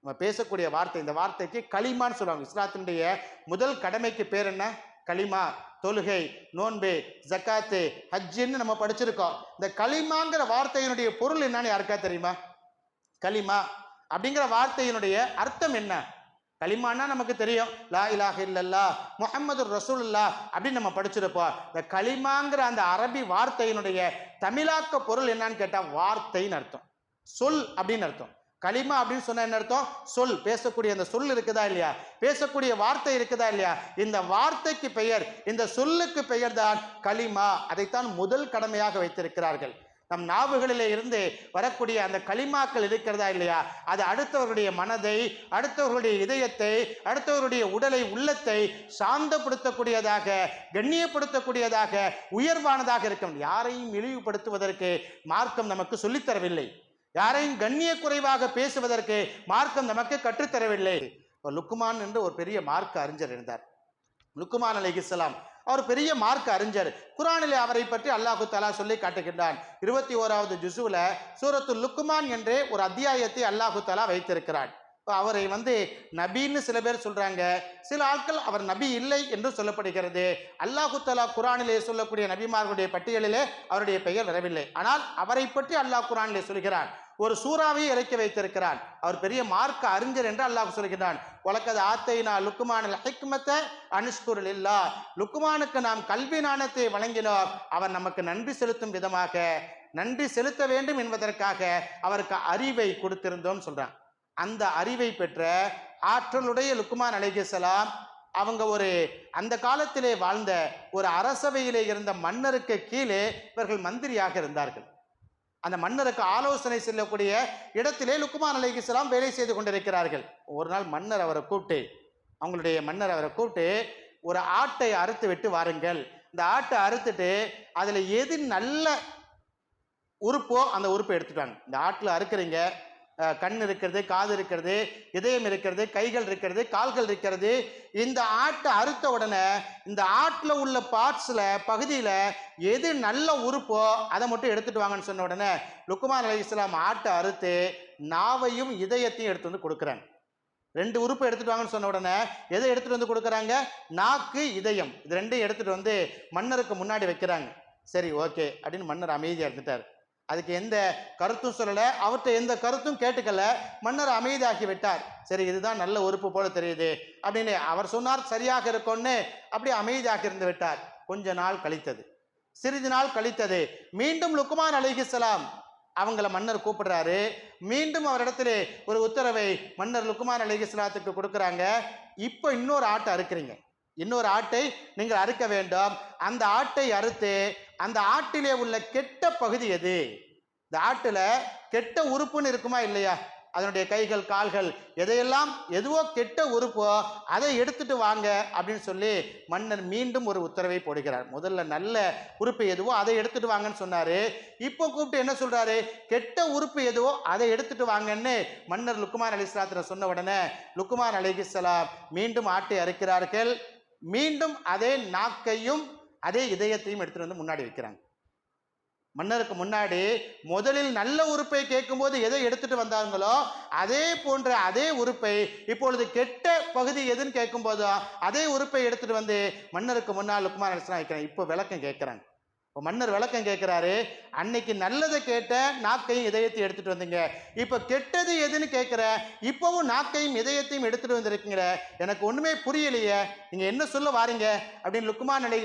நம்ம பேசக்கூடிய வார்த்தை இந்த வார்த்தைக்கு களிமான்னு சொல்லுவாங்க. இஸ்லாத்தினுடைய முதல் கடமைக்கு பேர் என்ன? களிமா தொழுகை நோன்பு ஜக்காத்து ஹஜ்ஜின்னு நம்ம படிச்சிருக்கோம். இந்த களிமாங்கிற வார்த்தையினுடைய பொருள் என்னன்னு யாருக்கா தெரியுமா? களிமா. அப்படிங்கிற வார்த்தையினுடைய அர்த்தம் என்ன? களிமான்னா நமக்கு தெரியும். லா இலாஹ இல்லல்லா முஹம்மது ரசூலுல்லா அப்படின்னு நம்ம படிச்சிருப்போம். இந்த களிமாங்கிற அந்த அரபி வார்த்தையினுடைய தமிழாக்க பொருள் என்னன்னு கேட்டால் வார்த்தைன்னு அர்த்தம். சொல் அப்படின்னு அர்த்தம். களிமா அப்படின்னு சொன்ன என்ன அர்த்தம்? சொல். பேசக்கூடிய அந்த சொல் இருக்குதா இல்லையா? பேசக்கூடிய வார்த்தை இருக்குதா இல்லையா? இந்த வார்த்தைக்கு பெயர் இந்த சொல்லுக்கு பெயர் தான் களிமா. அதைத்தான் முதல் கடமையாக வைத்திருக்கிறார்கள். நம் நாவுகளிலே இருந்து வரக்கூடிய அந்த களிமாக்கள் இருக்கிறதா இல்லையா? அது அடுத்தவர்களுடைய மனதை அடுத்தவர்களுடைய இதயத்தை அடுத்தவர்களுடைய உடலை உள்ளத்தை சாந்தப்படுத்தக்கூடியதாக கண்ணியப்படுத்தக்கூடியதாக உயர்வானதாக இருக்கும் யாரையும் இழிவுபடுத்துவதற்கு மார்க்கம் நமக்கு சொல்லித்தரவில்லை. யாரையும் கண்ணிய குறைவாக பேசுவதற்கு மார்க்கம் நமக்கு கற்றுத்தரவில்லை. இப்ப லுக்குமான் என்று ஒரு பெரிய மார்க்க அறிஞர் இருந்தார். லுக்குமான் அலைஹிஸ்ஸலாம் அவர் பெரிய மார்க்க அறிஞர். குரானிலே அவரை பற்றி அல்லாஹு தலா சொல்லி காட்டுகின்றான். இருபத்தி ஓராவது ஜுசுவில் சூரத்து லுக்குமான் என்றே ஒரு அத்தியாயத்தை அல்லாஹு தலா வைத்திருக்கிறான். இப்போ அவரை வந்து நபின்னு சில பேர் சொல்கிறாங்க சில ஆட்கள் அவர் நபி இல்லை என்று சொல்லப்படுகிறது. அல்லாஹு தலா குரானிலே சொல்லக்கூடிய நபிமார்களுடைய பட்டியலிலே அவருடைய பெயர் வரவில்லை. ஆனால் அவரை பற்றி அல்லாஹ் குரானிலே சொல்கிறான். ஒரு சூறாவை இறக்கி வைத்திருக்கிறான். அவர் பெரிய மார்க்க அறிஞர் என்று அல்லாஹ் சொல்கிறான் உலக்கது ஆத்தைனா லுக்குமான ஹிக்மத்தை அனுஷ்குரில் இல்லா லுக்குமானுக்கு நாம் கல்வி நாணத்தை வழங்கினோம். அவர் நமக்கு நன்றி செலுத்தும் விதமாக நன்றி செலுத்த வேண்டும் என்பதற்காக அவருக்கு அறிவை கொடுத்திருந்தோம் சொல்றான். அந்த அறிவை பெற்ற ஆற்றலுடைய லுக்குமான் அலைகிசலாம் அவங்க ஒரு அந்த காலத்திலே வாழ்ந்த ஒரு அரசவையிலே இருந்த மன்னருக்கு கீழே இவர்கள் மந்திரியாக இருந்தார்கள். அந்த மன்னருக்கு ஆலோசனை செல்லக்கூடிய இடத்திலே லுக்குமான் அலைஹிஸ்ஸலாம் வேலை செய்து கொண்டிருக்கிறார்கள். ஒரு நாள் மன்னர் அவரை கூப்பிட்டு அவங்களுடைய மன்னர் அவரை கூப்பிட்டு ஒரு ஆட்டை அறுத்து விட்டு வாருங்கள். இந்த ஆட்டை அறுத்துட்டு அதில் எது நல்ல உறுப்போ அந்த உறுப்பை எடுத்துட்டாங்க இந்த ஆட்டில் அறுக்கிறீங்க கண் இருக்கிறது காது இருக்கிறது இதயம் இருக்கிறது கைகள் இருக்கிறது கால்கள் இருக்கிறது. இந்த ஆட்டை அறுத்த உடனே இந்த ஆட்டில் உள்ள பார்ட்ஸில் பகுதியில் எது நல்ல உறுப்போ அதை மட்டும் எடுத்துட்டு வாங்கன்னு சொன்ன உடனே லுக்குமான் அலி இஸ்லாம் ஆட்டை அறுத்து நாவையும் இதயத்தையும் எடுத்து வந்து கொடுக்குறாங்க. ரெண்டு உறுப்பு எடுத்துட்டு வாங்கன்னு சொன்ன உடனே எதை எடுத்துட்டு வந்து கொடுக்குறாங்க? நாக்கு இதயம். இது ரெண்டையும் எடுத்துகிட்டு வந்து மன்னருக்கு முன்னாடி வைக்கிறாங்க. சரி ஓகே அப்படின்னு மன்னர் அமைதியாக இருந்துட்டார். அதுக்கு எந்த கருத்தும் சொல்லலை. அவர்கிட்ட எந்த கருத்தும் கேட்டுக்கல. மன்னர் அமைதியாகி விட்டார் சரி இதுதான் நல்ல உறுப்பு போல தெரியுது அப்படின்னு அவர் சொன்னார் சரியாக இருக்கும்னு அப்படி அமைதியாக இருந்து விட்டார். கொஞ்ச நாள் கழித்தது. சிறிது நாள் கழித்தது. மீண்டும் லுக்குமான் அலிஹிஸ்லாம் அவங்கள மன்னர் கூப்பிடுறாரு. மீண்டும் அவரிடத்துல ஒரு உத்தரவை மன்னர் லுக்குமான் அலிஹிஸ்லாத்துக்கு கொடுக்குறாங்க. இப்போ இன்னொரு ஆட்டை அறுக்கிறீங்க. இன்னொரு ஆட்டை நீங்கள் அறுக்க வேண்டும். அந்த ஆட்டை அறுத்து அந்த ஆட்டிலே உள்ள கெட்ட பகுதி எது? இந்த ஆட்டில் கெட்ட உறுப்புன்னு இருக்குமா இல்லையா? அதனுடைய கைகள் கால்கள் எதையெல்லாம் எதுவோ கெட்ட உறுப்போ அதை எடுத்துட்டு வாங்க அப்படின்னு சொல்லி மன்னர் மீண்டும் ஒரு உத்தரவை போடுகிறார். முதல்ல நல்ல உறுப்பு எதுவோ அதை எடுத்துட்டு வாங்கன்னு சொன்னாரு. இப்போ கூப்பிட்டு என்ன சொல்றாரு? கெட்ட உறுப்பு எதுவோ அதை எடுத்துட்டு வாங்கன்னு மன்னர் லுக்குமார் அலிஸ்லாத்திர சொன்ன உடனே லுக்குமார் அலிஹிஸ்ஸலாம் மீண்டும் ஆட்டை அறுக்கிறார்கள். மீண்டும் அதே நாக்கையும் அதே இதயத்தையும் எடுத்துட்டு வந்து முன்னாடி வைக்கிறாங்க. மன்னருக்கு முன்னாடி முதலில் நல்ல உறுப்பை கேட்கும்போது எதை எடுத்துட்டு வந்தாங்களோ அதே போன்ற அதே உறுப்பை இப்பொழுது கெட்ட பகுதி எதுன்னு கேட்கும்போதோ அதே உறுப்பை எடுத்துட்டு வந்து மன்னருக்கு முன்னால் லுக்குமார் அலிஸ்லாம் வைக்கிறாங்க. இப்போ விளக்கம் கேட்குறாங்க. இப்போ மன்னர் விளக்கம் கேட்குறாரு அன்னைக்கு நல்லதை கேட்ட நாக்கையும் இதயத்தையும் எடுத்துகிட்டு வந்தீங்க. இப்போ கெட்டது எதுன்னு கேட்குற இப்போவும் நாக்கையும் இதயத்தையும் எடுத்துகிட்டு வந்திருக்கீங்க எனக்கு ஒன்றுமே புரியலையே. நீங்கள் என்ன சொல்ல வாரீங்க? அப்படின்னு லுக்குமான் அலி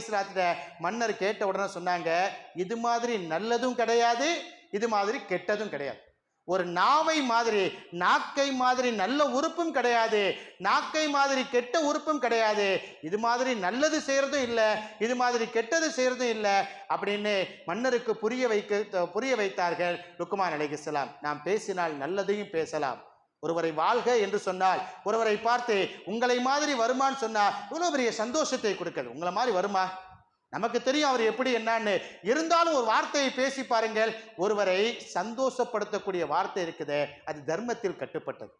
மன்னர் கேட்ட உடனே சொன்னாங்க இது மாதிரி நல்லதும் கிடையாது இது மாதிரி கெட்டதும் கிடையாது. ஒரு நாவை மாதிரி நாக்கை மாதிரி நல்ல உறுப்பும் கிடையாது. நாக்கை மாதிரி கெட்ட உறுப்பும் கிடையாது. இது மாதிரி நல்லது செய்கிறதும் இல்லை இது மாதிரி கெட்டது செய்கிறதும் இல்லை அப்படின்னு மன்னருக்கு புரிய வைக்க புரிய வைத்தார்கள். லுக்குமான் அலைகிஸ்லாம் நாம் பேசினால் நல்லதையும் பேசலாம். ஒருவரை வாழ்க என்று சொன்னால் ஒருவரை பார்த்து உங்களை மாதிரி வருமான்னு சொன்னால் இவ்வளோ பெரிய சந்தோஷத்தை கொடுக்குது உங்களை மாதிரி வருமா? நமக்கு தெரியும் அவர் எப்படி என்னன்னு. இருந்தாலும் ஒரு வார்த்தையை பேசி பாருங்கள். ஒருவரை சந்தோஷப்படுத்தக்கூடிய வார்த்தை இருக்குது. அது தர்மத்தில் கட்டுப்பட்டது.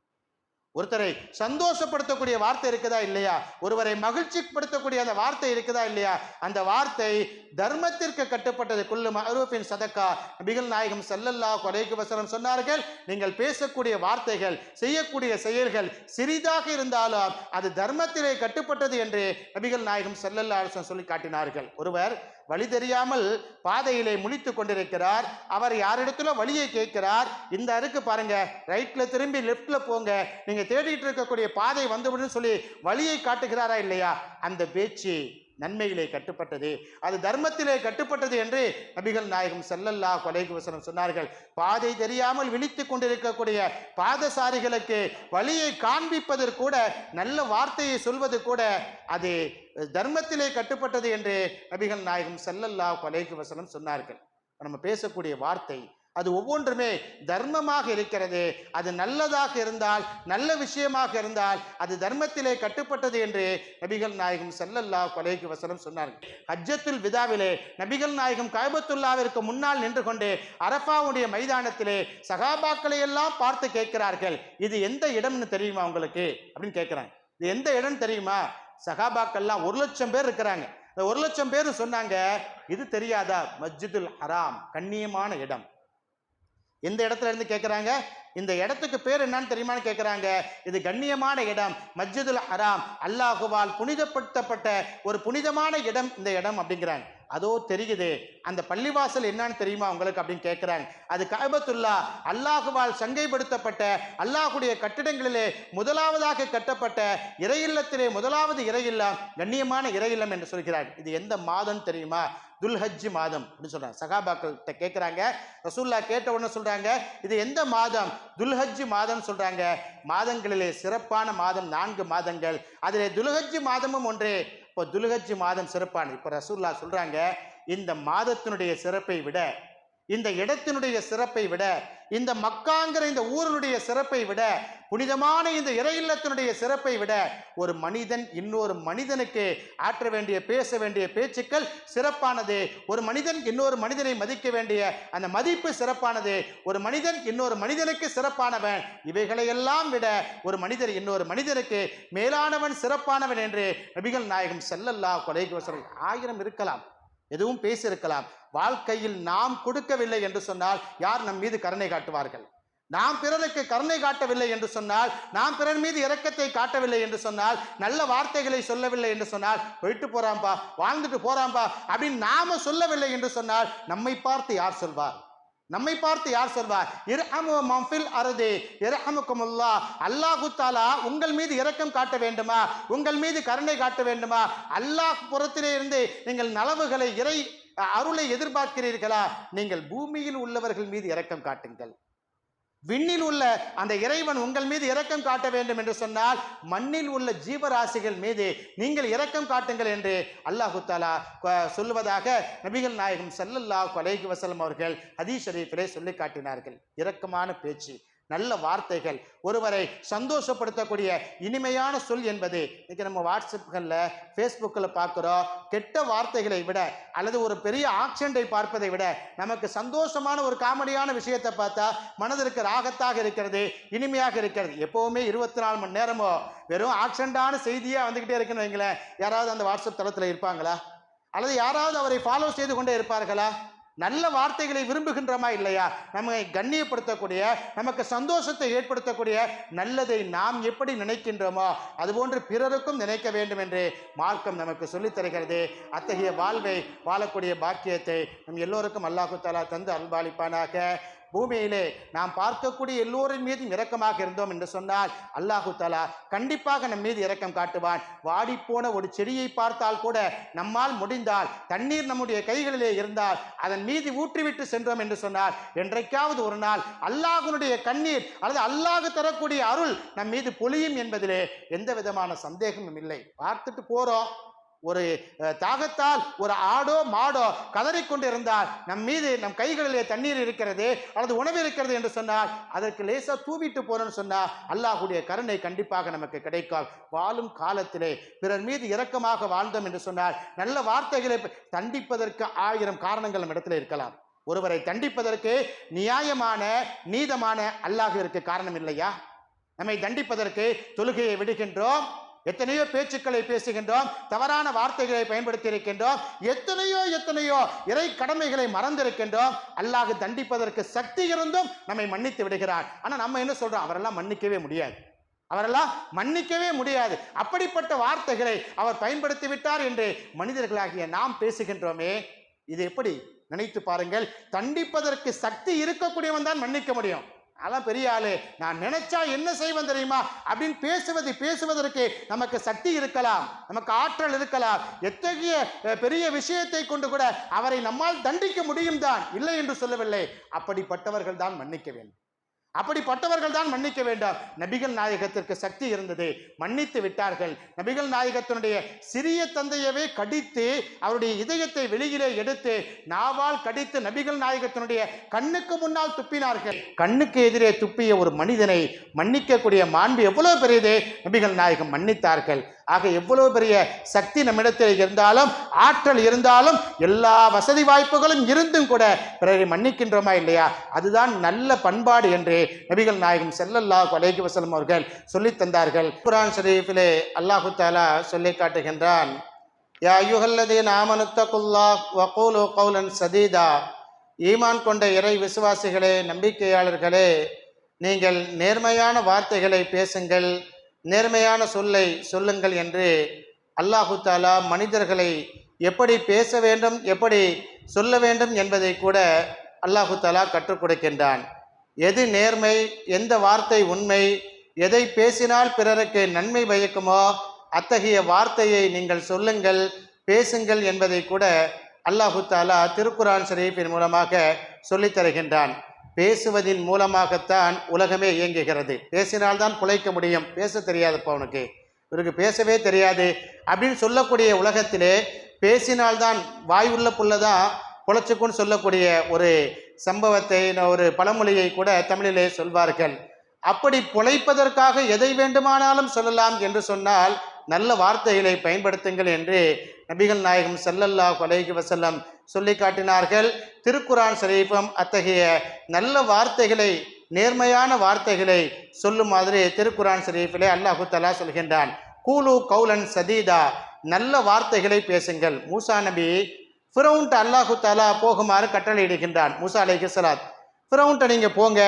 ஒருத்தரை சந்தோஷப்படுத்தக்கூடிய வார்த்தை இருக்குதா இல்லையா? ஒருவரை மகிழ்ச்சிப்படுத்தக்கூடிய அந்த வார்த்தை இருக்குதா இல்லையா? அந்த வார்த்தை தர்மத்திற்கு கட்டுப்பட்டது. குல்லு மரூபின் சதக்கா. நபிகள் நாயகம் செல்லல்லா கொலைக்கு வசனம் சொன்னார்கள் நீங்கள் பேசக்கூடிய வார்த்தைகள் செய்யக்கூடிய செயல்கள் சிறிதாக இருந்தாலும் அது தர்மத்திலே கட்டுப்பட்டது என்று நபிகள் நாயகம் செல்லல்லா சொல்லி காட்டினார்கள். ஒருவர் வழி தெரியாமல் பாதையிலே முழித்து கொண்டிருக்கிறார். அவர் யாரிடத்துல வழியை கேட்கிறார். இந்த அருக்கு பாருங்க ரைட்ல திரும்பி லெஃப்ட்ல போங்க. நீங்க தேடிட்டு இருக்கக்கூடிய பாதை வந்துவிடுன்னு சொல்லி வழியை காட்டுகிறாரா இல்லையா? அந்த பேச்சு. நன்மையிலே கட்டுப்பட்டது. அது தர்மத்திலே கட்டுப்பட்டது என்று நபிகள் நாயகம் செல்லல்லா கொலைக்கு வசனம் சொன்னார்கள். பாதை தெரியாமல் விழித்து கொண்டிருக்கக்கூடிய பாதசாரிகளுக்கு வழியை காண்பிப்பதற்கு கூட நல்ல வார்த்தையை சொல்வது கூட அது தர்மத்திலே கட்டுப்பட்டது என்று நபிகள் நாயகம் செல்லல்லா கொலைக்கு வசனம் சொன்னார்கள். நம்ம பேசக்கூடிய வார்த்தை அது ஒவ்வொன்றுமே தர்மமாக இருக்கிறது. அது நல்லதாக இருந்தால் நல்ல விஷயமாக இருந்தால் அது தர்மத்திலே கட்டுப்பட்டது என்று நபிகள் நாயகம் செல்லல்லா கொலைக்கு வசனம் சொன்னார்கள். ஹஜ்ஜத்துல் விதாவிலே நபிகள் நாயகம் காயபத்துல்லாவிற்கு முன்னால் நின்று கொண்டு அரஃபாவுடைய மைதானத்திலே சகாபாக்களை எல்லாம் பார்த்து கேட்கிறார்கள். இது எந்த இடம்னு தெரியுமா உங்களுக்கு? அப்படின்னு கேட்குறாங்க. இது எந்த இடம் தெரியுமா? சகாபாக்கள்லாம் ஒரு லட்சம் பேர் இருக்கிறாங்க. இந்த ஒரு லட்சம் பேர் சொன்னாங்க இது தெரியாதா? மஸ்ஜிதுல் ஹராம் கண்ணியமான இடம். எந்த இடத்துல இருந்து கேட்குறாங்க இந்த இடத்துக்கு பேர் என்னன்னு தெரியுமான்னு கேட்குறாங்க இது கண்ணியமான இடம். மஸ்ஜிதுல் ஹராம். அல்லாஹுவால் புனிதப்படுத்தப்பட்ட ஒரு புனிதமான இடம் இந்த இடம் அப்படிங்கிறாங்க. அதோ தெரியுது அந்த பள்ளிவாசல் என்னன்னு தெரியுமா உங்களுக்கு அப்படின்னு கேட்குறாங்க. அது கபத்துல்லா அல்லாஹுவால் சங்கைப்படுத்தப்பட்ட அல்லாஹுடைய கட்டிடங்களிலே முதலாவதாக கட்டப்பட்ட இறையில்லத்திலே முதலாவது இறையில்லம் கண்ணியமான இறையில்லம் என்று சொல்கிறார் இது எந்த மாதம் தெரியுமா? துல்ஹஜ் மாதம் அப்படின்னு சொல்கிறாங்க சகாபாக்கள்கிட்ட கேட்குறாங்க. ரசூல்லா கேட்ட உடனே சொல்கிறாங்க இது எந்த மாதம்? துல்ஹஜ் மாதம் சொல்கிறாங்க மாதங்களிலே சிறப்பான மாதம் நான்கு மாதங்கள். அதிலே துல்ஹஜ் மாதமும் ஒன்று. இப்போ துல்ஹஜ் மாதம் சிறப்பானது இப்போ ரசூல்லா சொல்கிறாங்க இந்த மாதத்தினுடைய சிறப்பை விட இந்த இடத்தினுடைய சிறப்பை விட இந்த மக்காங்கிற இந்த ஊரினுடைய சிறப்பை விட புனிதமான இந்த இறையில்லத்தினுடைய சிறப்பை விட ஒரு மனிதன் இன்னொரு மனிதனுக்கு ஆற்ற வேண்டிய பேச வேண்டிய பேச்சுக்கள் சிறப்பானது. ஒரு மனிதன் இன்னொரு மனிதனை மதிக்க வேண்டிய அந்த மதிப்பு சிறப்பானது. ஒரு மனிதன் இன்னொரு மனிதனுக்கு சிறப்பானவன் இவைகளையெல்லாம் விட ஒரு மனிதர் இன்னொரு மனிதனுக்கு மேலானவன் சிறப்பானவன் என்று நபிகள் நாயகம் செல்லல்லா கொலைக்கு வசனம் ஆயிரம் இருக்கலாம். எதுவும் பேசியிருக்கலாம். வாழ்க்கையில் நாம் கொடுக்கவில்லை என்று சொன்னால் யார் நம் மீது கருணை காட்டுவார்கள்? நாம் பிறருக்கு கருணை காட்டவில்லை என்று சொன்னால் நாம் பிறர் மீது இரக்கத்தை காட்டவில்லை என்று சொன்னால் நல்ல வார்த்தைகளை சொல்லவில்லை என்று சொன்னால் போயிட்டு போறாம்பா வாழ்ந்துட்டு போறாம்பா அப்படின்னு நாம சொல்லவில்லை என்று சொன்னால் நம்மை பார்த்து யார் சொல்வார்? நம்மை பார்த்து யார் சொல்வார் இரஹமு மம்ஃபில் அருது இரஹமுக்குமுல்லா. அல்லாஹு தாலா உங்கள் மீது இரக்கம் காட்ட வேண்டுமா? உங்கள் மீது கருணை காட்ட வேண்டுமா? அல்லாஹ் புறத்திலே இருந்து நீங்கள் நலவுகளை இறை அருளை எதிர்பார்க்கிறீர்களா? நீங்கள் பூமியில் உள்ளவர்கள் மீது இரக்கம் காட்டுங்கள். விண்ணில் உள்ள அந்த இறைவன் உங்கள் மீது இரக்கம் காட்ட வேண்டும் என்று சொன்னால் மண்ணில் உள்ள ஜீவராசிகள் மீது நீங்கள் இரக்கம் காட்டுங்கள் என்று அல்லாஹு தாலா சொல்லுவதாக நபிகள் நாயகம் ஸல்லல்லாஹு கொலைகி வசலம் அவர்கள் ஹதீஷ் ஷரீஃபிலே சொல்லி காட்டினார்கள். இரக்கமான பேச்சு. நல்ல வார்த்தைகள். ஒருவரை சந்தோஷப்படுத்தக்கூடிய இனிமையான சொல் என்பது இன்றைக்கி நம்ம வாட்ஸ்அப்களில் ஃபேஸ்புக்கில் பார்க்குறோம். கெட்ட வார்த்தைகளை விட அல்லது ஒரு பெரிய ஆக்சிடென்ட்டை பார்ப்பதை விட நமக்கு சந்தோஷமான ஒரு காமெடியான விஷயத்தை பார்த்தா மனதிற்கு ராகத்தாக இருக்கிறது இனிமையாக இருக்கிறது. எப்போவுமே இருபத்தி நாலு மணி நேரமோ வெறும் ஆக்சிடென்டான செய்தியாக வந்துக்கிட்டே இருக்குன்னு வைங்களேன். யாராவது அந்த வாட்ஸ்அப் தளத்தில் இருப்பாங்களா? அல்லது யாராவது அவரை ஃபாலோ செய்து கொண்டே இருப்பார்களா? நல்ல வார்த்தைகளை விரும்புகின்றோமா இல்லையா? நம்மை கண்ணியப்படுத்தக்கூடிய நமக்கு சந்தோஷத்தை ஏற்படுத்தக்கூடிய நல்லதை நாம் எப்படி நினைக்கின்றோமோ அதுபோன்று பிறருக்கும் நினைக்க வேண்டும் என்று மார்க்கம் நமக்கு சொல்லித் தருகிறது. அத்தகைய வாழ்வை வாழக்கூடிய பாக்கியத்தை நம் எல்லோருக்கும் அல்லாஹு தாலா தந்து அல்பாலிப்பானாக பூமியிலே நாம் பார்க்கக்கூடிய எல்லோரின் மீதும் இரக்கமாக இருந்தோம் என்று சொன்னால் அல்லாஹு தலா கண்டிப்பாக நம் மீது இரக்கம் காட்டுவான். வாடிப்போன ஒரு செடியை பார்த்தால் கூட நம்மால் முடிந்தால் தண்ணீர் நம்முடைய கைகளிலே இருந்தால் அதன் மீது ஊற்றிவிட்டு சென்றோம் என்று சொன்னால் என்றைக்காவது ஒரு நாள் அல்லாஹுனுடைய கண்ணீர் அல்லது அல்லாஹ் தரக்கூடிய அருள் நம் மீது பொழியும் என்பதிலே எந்த விதமான சந்தேகமும் இல்லை. பார்த்துட்டு போகிறோம் ஒரு தாகத்தால் ஒரு ஆடோ மாடோ கதறிக்கொண்டு இருந்தால் நம் மீது நம் கைகளிலே தண்ணீர் இருக்கிறது அல்லது உணவு இருக்கிறது என்று சொன்னால் அதற்கு லேசாக தூவிட்டு போறோம்னு சொன்னால் அல்லாஹுடைய கருணை கண்டிப்பாக நமக்கு கிடைக்கும். வாழும் காலத்திலே பிறர் மீது இரக்கமாக வாழ்ந்தோம் என்று சொன்னால் நல்ல வார்த்தைகளை தண்டிப்பதற்கு ஆயிரம் காரணங்கள் நம்ம இடத்துல இருக்கலாம். ஒருவரை தண்டிப்பதற்கு நியாயமான நீதமான அல்லாஹிற்கு காரணம் இல்லையா? நம்மை தண்டிப்பதற்கு தொழுகையை விடுகின்றோம். எத்தனையோ பேச்சுக்களை பேசுகின்றோம் தவறான வார்த்தைகளை பயன்படுத்தி இருக்கின்றோம் எத்தனையோ எத்தனையோ இறை கடமைகளை மறந்திருக்கின்றோம். அல்லாஹ் தண்டிப்பதற்கு சக்தி இருந்தும் நம்மை மன்னித்து விடுகிறார். ஆனால் நம்ம என்ன சொல்றோம்? அவரெல்லாம் மன்னிக்கவே முடியாது. அவரெல்லாம் மன்னிக்கவே முடியாது. அப்படிப்பட்ட வார்த்தைகளை அவர் பயன்படுத்தி விட்டார் என்று மனிதர்களாகிய நாம் பேசுகின்றோமே இது எப்படி நினைத்து பாருங்கள்? தண்டிப்பதற்கு சக்தி இருக்கக்கூடியவன் தான் மன்னிக்க முடியும். அதான் பெரிய ஆளு. நான் நினைச்சா என்ன செய்வேன் தெரியுமா? அப்படின்னு பேசுவது பேசுவதற்கு நமக்கு சக்தி இருக்கலாம். நமக்கு ஆற்றல் இருக்கலாம். எத்தகைய பெரிய விஷயத்தை கொண்டு கூட அவரை நம்மால் தண்டிக்க முடியும் தான். இல்லை என்று சொல்லவில்லை. அப்படிப்பட்டவர்கள் தான் மன்னிக்க வேண்டும். அப்படிப்பட்டவர்கள் தான் மன்னிக்க வேண்டும். நபிகள் நாயகத்திற்கு சக்தி இருந்தது. மன்னித்து விட்டார்கள். நபிகள் நாயகத்தினுடைய சிறிய தந்தையவே கடித்து அவருடைய இதயத்தை வெளியிலே எடுத்து நாவால் கடித்து நபிகள் நாயகத்தினுடைய கண்ணுக்கு முன்னால் துப்பினார்கள். கண்ணுக்கு எதிரே துப்பிய ஒரு மனிதனை மன்னிக்கக்கூடிய மாண்பு எவ்வளவு பெரியது? நபிகள் நாயகம் மன்னித்தார்கள். ஆக எவ்வளவு பெரிய சக்தி நம்மிடத்தில் இருந்தாலும் ஆற்றல் இருந்தாலும் எல்லா வசதி வாய்ப்புகளும் இருந்தும் கூட பிறரை மன்னிக்கின்றோமா இல்லையா? அதுதான் நல்ல பண்பாடு என்று நபிகள் நாயகம் செல்லல்லா அலைஹி வசலம் அவர்கள் சொல்லித் தந்தார்கள். குரான் ஷரீஃபிலே அல்லாஹு தாலா சொல்லி காட்டுகின்றான் யா அய்யுஹல்லதீன ஆமனுத்தகுல்லாஹ் வகூலு கௌலன் சதீதா. ஈமான் கொண்ட இறை விசுவாசிகளே நம்பிக்கையாளர்களே நீங்கள் நேர்மையான வார்த்தைகளை பேசுங்கள் நேர்மையான சொல்லை சொல்லுங்கள் என்று அல்லாஹு தாலா மனிதர்களை எப்படி பேச வேண்டும் எப்படி சொல்ல வேண்டும் என்பதை கூட அல்லாஹு தாலா கற்றுக் கொடுக்கின்றான். எது நேர்மை எந்த வார்த்தை உண்மை எதை பேசினால் பிறருக்கு நன்மை பயக்குமோ அத்தகைய வார்த்தையை நீங்கள் சொல்லுங்கள் பேசுங்கள் என்பதை கூட அல்லாஹு தாலா திருக்குரான் ஷரீஃபின் மூலமாக சொல்லித் தருகின்றான். பேசுவதின் மூலமாகத்தான் உலகமே இயங்குகிறது. பேசினால்தான் பிழைக்க முடியும். பேச தெரியாதுப்பா உனக்கு. இவருக்கு பேசவே தெரியாது. அப்படின்னு சொல்லக்கூடிய உலகத்திலே பேசினால்தான் வாய் உள்ள புள்ள தான் புழைச்சிக்குன்னு சொல்லக்கூடிய ஒரு சம்பவத்தை ஒரு பழமொழியை கூட தமிழிலே சொல்வார்கள். அப்படி பொழைப்பதற்காக எதை வேண்டுமானாலும் சொல்லலாம் என்று சொன்னால் நல்ல வார்த்தைகளை பயன்படுத்துங்கள் என்று நபிகள் நாயகம் செல்லல்லா கொலைகி வசல்லம் சொல்லி காட்டினார்கள். திருக்குரான் ஷரீஃபும் அத்தகைய நல்ல வார்த்தைகளை நேர்மையான வார்த்தைகளை சொல்லும் மாதிரி திருக்குரான் ஷரீஃபிலே அல்லாஹு தலா சொல்கின்றான். கூலு கௌலன் சதீதா நல்ல வார்த்தைகளை பேசுங்கள். மூசா நபி ஃபிரௌன்ட்ட அல்லாஹு தாலா போகுமாறு கட்டளையிடுகின்றான். மூசா அலைஹிஸ்ஸலாத் ஃபிரௌன்ட்ட நீங்கள் போங்க.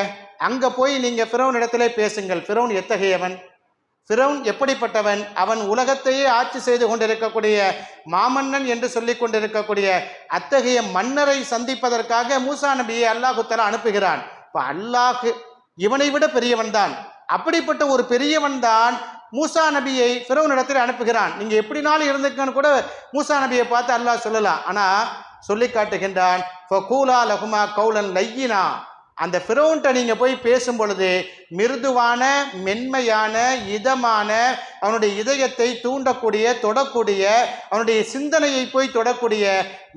அங்கே போய் நீங்கள் ஃபிரவுன் இடத்திலே பேசுங்கள். ஃபிரவுன் எத்தகையவன்? ஃபிரௌன் எப்படிப்பட்டவன்? அவன் உலகத்தையே ஆட்சி செய்து கொண்டிருக்கக்கூடிய மாமன்னன் என்று சொல்லிக் கொண்டிருக்கக்கூடிய அத்தகைய மன்னரை சந்திப்பதற்காக மூசா நபியை அல்லாஹுத்தலா அனுப்புகிறான். இப்போ அல்லாஹ் இவனை விட பெரியவன் தான். அப்படிப்பட்ட ஒரு பெரியவன் தான் மூசா நபியை ஃபிரௌன் இடத்தில் அனுப்புகிறான். நீங்கள் எப்படினாலும் இருந்துக்கன்னு கூட மூசா நபியை பார்த்து அல்லாஹ் சொல்லலாம். ஆனால் சொல்லி காட்டுகின்றான் ஃபகூலா லஹுமா கௌலன் லையினா. அந்த ஃபிரௌன்ட்ட நீங்கள் போய் பேசும் பொழுது மிருதுவான மென்மையான இதமான அவனுடைய இதயத்தை தூண்டக்கூடிய தொடக்கூடிய அவனுடைய சிந்தனையை போய் தொடக்கூடிய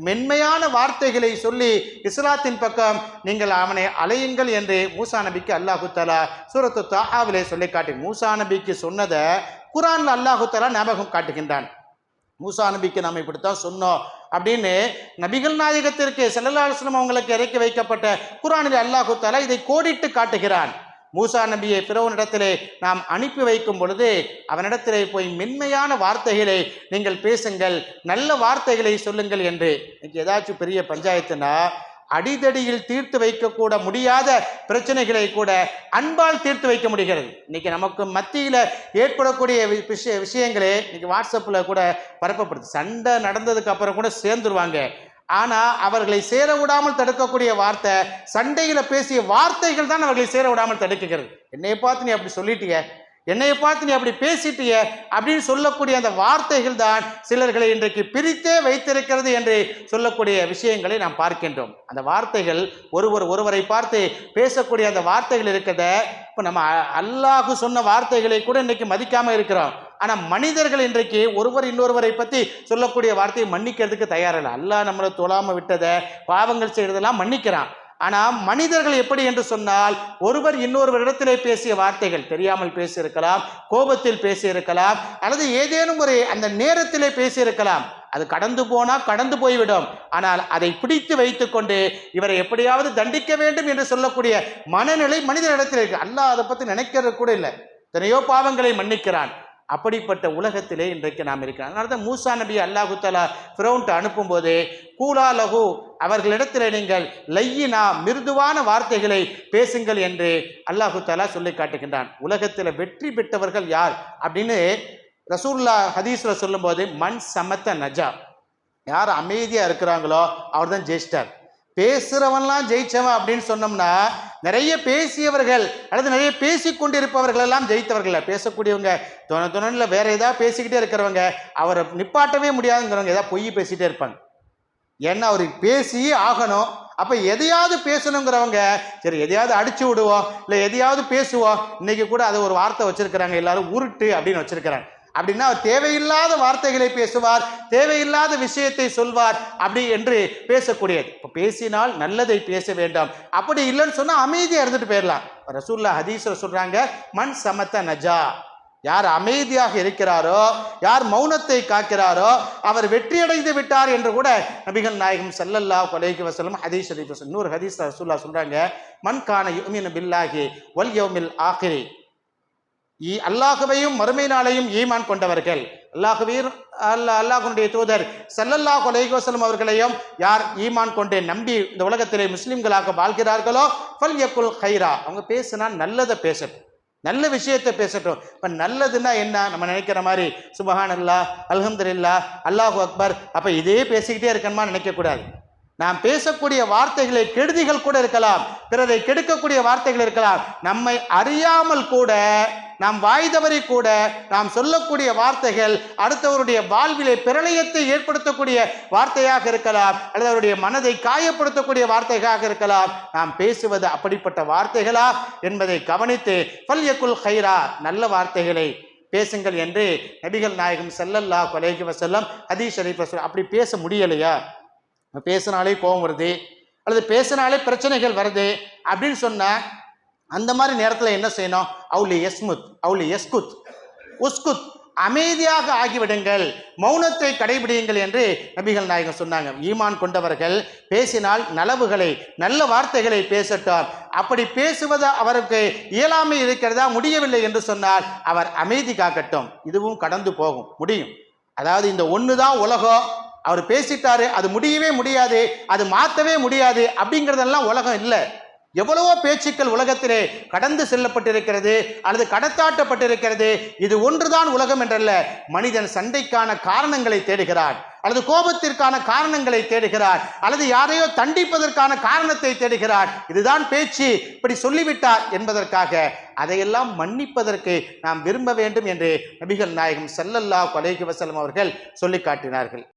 மென்மையான வார்த்தைகளை சொல்லி இஸ்லாத்தின் பக்கம் நீங்கள் அவனை அலையுங்கள் என்று மூசா நபிக்கு அல்லாஹு தலா சூரத்து தாஹாவிலே சொல்லி காட்டி. மூசா நபிக்கு சொன்னதை குரான்ல அல்லாஹு தலா ஞாபகம் காட்டுகின்றான். மூசா நபிக்கு நாம் இப்படித்தான் சொன்னோம். அப்படின்னு நபிகள் நாயகத்திற்கு செல்லலாசனம் அவங்களுக்கு இறக்கி வைக்கப்பட்ட குரானில் அல்லாஹு தாலா இதை கோடிட்டு காட்டுகிறான். மூசா நபியை பிறவனிடத்திலே நாம் அனுப்பி வைக்கும் பொழுது அவனிடத்திலே போய் மென்மையான வார்த்தைகளை நீங்கள் பேசுங்கள் நல்ல வார்த்தைகளை சொல்லுங்கள் என்று. இன்னைக்கு ஏதாச்சும் பெரிய பஞ்சாயத்துனா அடிதடியில் தீர்த்து வைக்கக்கூட முடியாத பிரச்சனைகளை கூட அன்பால் தீர்த்து வைக்க முடிகிறது. இன்னைக்கு நமக்கு மத்தியில் ஏற்படக்கூடிய வி- விஷய விஷயங்களே இன்னைக்கு வாட்ஸ்அப்பில் கூட பரப்பப்படுது. சண்டை நடந்ததுக்கு அப்புறம் கூட சேர்ந்துருவாங்க. ஆனால் அவர்களை சேர விடாமல் தடுக்கக்கூடிய வார்த்தை சண்டையில் பேசிய வார்த்தைகள் தான் அவர்களை சேர விடாமல் தடுக்குகிறது. என்னைய பார்த்து நீ அப்படி சொல்லிட்டீங்க என்னை பார்த்து நீ அப்படி பேசிட்டிய அப்படின்னு சொல்லக்கூடிய அந்த வார்த்தைகள் தான் சிலர்களை இன்றைக்கு பிரித்தே வைத்திருக்கிறது என்று சொல்லக்கூடிய விஷயங்களை நாம் பார்க்கின்றோம். அந்த வார்த்தைகள் ஒருவர் ஒருவரை பார்த்து பேசக்கூடிய அந்த வார்த்தைகள் இருக்கிறத இப்போ நம்ம அல்லாஹு சொன்ன வார்த்தைகளை கூட இன்றைக்கு மதிக்காமல் இருக்கிறோம். ஆனால் மனிதர்கள் இன்றைக்கு ஒருவர் இன்னொருவரை பற்றி சொல்லக்கூடிய வார்த்தையை மன்னிக்கிறதுக்கு தயாரில்லை. அல்லாஹ் நம்மளை தொழாமல் விட்டதை பாவங்கள் செய்கிறதெல்லாம் மன்னிக்கிறான். ஆனால் மனிதர்கள் எப்படி என்று சொன்னால் ஒருவர் இன்னொருவரிடத்திலே பேசிய வார்த்தைகள் தெரியாமல் பேசியிருக்கலாம் கோபத்தில் பேசியிருக்கலாம் அல்லது ஏதேனும் ஒரு அந்த நேரத்திலே பேசியிருக்கலாம். அது கடந்து போனால் கடந்து போய்விடும். ஆனால் அதை பிடித்து வைத்துக்கொண்டு இவரை எப்படியாவது தண்டிக்க வேண்டும் என்று சொல்லக்கூடிய மனநிலை மனிதனிடத்தில் இருக்கு. அல்லாஹ் அதை பற்றி நினைக்கிறது கூட இல்லை. எத்தனையோ பாவங்களை மன்னிக்கிறான். அப்படிப்பட்ட உலகத்திலே இன்றைக்கு நாம் இருக்கிறோம். அதனால தான் மூசா நபி அல்லாஹு தலா ஃபிரௌன்ட்டு அனுப்பும்போது கூலா லகு அவர்களிடத்தில் நீங்கள் லையினா மிருதுவான வார்த்தைகளை பேசுங்கள் என்று அல்லாஹு தலா சொல்லி காட்டுகின்றான். உலகத்தில் வெற்றி பெற்றவர்கள் யார்? அப்படின்னு ரசூல்லா ஹதீஸ்ல சொல்லும்போது மண் சமத்த நஜா. யார் அமைதியாக இருக்கிறாங்களோ அவர் தான் ஜெயிச்சிட்டார். பேசுகிறவன்லாம் ஜெயிச்சவன் அப்படின்னு சொன்னோம்னா நிறைய பேசியவர்கள் அல்லது நிறைய பேசி கொண்டிருப்பவர்கள் எல்லாம் ஜெயித்தவர்கள் பேசக்கூடியவங்க துணை துணைல வேற ஏதாவது பேசிக்கிட்டே இருக்கிறவங்க அவரை நிப்பாட்டவே முடியாதுங்கிறவங்க ஏதாவது பொய் பேசிகிட்டே இருப்பாங்க. ஏன்னா அவருக்கு பேசியே ஆகணும். அப்போ எதையாவது பேசணுங்கிறவங்க சரி எதையாவது அடிச்சு விடுவோம் இல்லை எதையாவது பேசுவோம் இன்னைக்கு கூட அதை ஒரு வார்த்தை வச்சிருக்கிறாங்க எல்லாரும் உருட்டு அப்படின்னு வச்சிருக்கிறாங்க. அப்படின்னா அவர் தேவையில்லாத வார்த்தைகளை பேசுவார் தேவையில்லாத விஷயத்தை சொல்வார் அப்படி என்று பேசக்கூடியது. இப்போ பேசினால் நல்லதை பேச வேண்டாம். அப்படி இல்லைன்னு சொன்னால் அமைதியாக இருந்துட்டு போயிடலாம். ரசூல்லா ஹதீஸ்ல சொல்கிறாங்க மண் சமத்த நஜா. யார் அமைதியாக இருக்கிறாரோ யார் மௌனத்தை காக்கிறாரோ அவர் வெற்றியடைந்து விட்டார் என்று கூட நபிகள் நாயகம் ஸல்லல்லாஹு கொலைக்கு வசலம் ஹதீஸ் ஷரீஃப் இன்னொரு ஹதீஸ் ரசூல்லா சொல்கிறாங்க மண் கான யுமினு பில்லாகி ஒல் யோமில் ஆகிரி. அல்லாஹுவையும் மறுமை நாளையும் ஈமான் கொண்டவர்கள். அல்லாஹுவீர் அல்ல அல்லாஹனுடைய தூதர் சல்லல்லாஹ் அலைஹி அவர்களையும் யார் ஈமான் கொண்டு நம்பி இந்த உலகத்திலே முஸ்லீம்களாக வாழ்கிறார்களோ ஃபல் யக்குல் ஹைரா அவங்க பேசினா நல்லதை பேசட்டும். நல்ல விஷயத்தை பேசட்டும். இப்போ நல்லதுன்னா என்ன? நம்ம நினைக்கிற மாதிரி சுபஹான் அல்லா அல்ஹம்துலில்லா அல்லாஹூ அக்பர். அப்போ இதே பேசிக்கிட்டே இருக்கணுமா நினைக்கக்கூடாது நாம் பேசக்கூடிய வார்த்தைகளை கெடுதிகள் கூட இருக்கலாம். பிறரை கெடுக்கக்கூடிய வார்த்தைகள் இருக்கலாம். நம்மை அறியாமல் கூட நாம் வாய் தவறி கூட நாம் சொல்லக்கூடிய வார்த்தைகள் அடுத்தவருடைய வாழ்விலே பிரளயத்தை ஏற்படுத்தக்கூடிய வார்த்தையாக இருக்கலாம் அல்லது அவருடைய மனதை காயப்படுத்தக்கூடிய வார்த்தைகளாக இருக்கலாம். நாம் பேசுவது அப்படிப்பட்ட வார்த்தைகளா என்பதை கவனித்து பல்யக்குல் ஹைரா நல்ல வார்த்தைகளை பேசுங்கள் என்று நபிகள் நாயகம் செல்லல்லா கொலைகி வசல்லம் ஹதீஸ் ஷரீஃப் அப்படி பேச முடியலையா? பேசினாலே கோபம் வருது அல்லது பேசினாலே பிரச்சனைகள் வருது அப்படின்னு சொன்னால் அந்த மாதிரி நேரத்தில் என்ன செய்யணும்? அவுலி எஸ்முத் அவுலி எஸ்குத் உஸ்குத் அமைதியாக ஆகிவிடுங்கள். மௌனத்தை கடைபிடியுங்கள் என்று நபிகள் நாயகம் சொன்னாங்க. ஈமான் கொண்டவர்கள் பேசினால் நலவுகளை நல்ல வார்த்தைகளை பேசட்டும். அப்படி பேசுவது அவருக்கு இயலாமை இருக்கிறதா? முடியவில்லை என்று சொன்னால் அவர் அமைதி காக்கட்டும். இதுவும் கடந்து போகும். முடியும். அதாவது இந்த ஒன்று தான் உலகம். அவர் பேசிட்டாரு அது முடியவே முடியாது அது மாற்றவே முடியாது அப்படிங்கிறதெல்லாம் உலகம் இல்லை. எவ்வளவோ பேச்சுக்கள் உலகத்திலே கடந்து செல்லப்பட்டிருக்கிறது அல்லது கடத்தாட்டப்பட்டிருக்கிறது. இது ஒன்றுதான் உலகம் என்றல்ல மனிதன் சண்டைக்கான காரணங்களை தேடுகிறான் அல்லது கோபத்திற்கான காரணங்களை தேடுகிறார் அல்லது யாரையோ தண்டிப்பதற்கான காரணத்தை தேடுகிறார் இதுதான் பேச்சு. இப்படி சொல்லிவிட்டார் என்பதற்காக அதையெல்லாம் மன்னிப்பதற்கு நாம் விரும்ப வேண்டும் என்று நபிகள் நாயகம் செல்லல்லா கொலைகி வசலம் அவர்கள் சொல்லி காட்டினார்கள்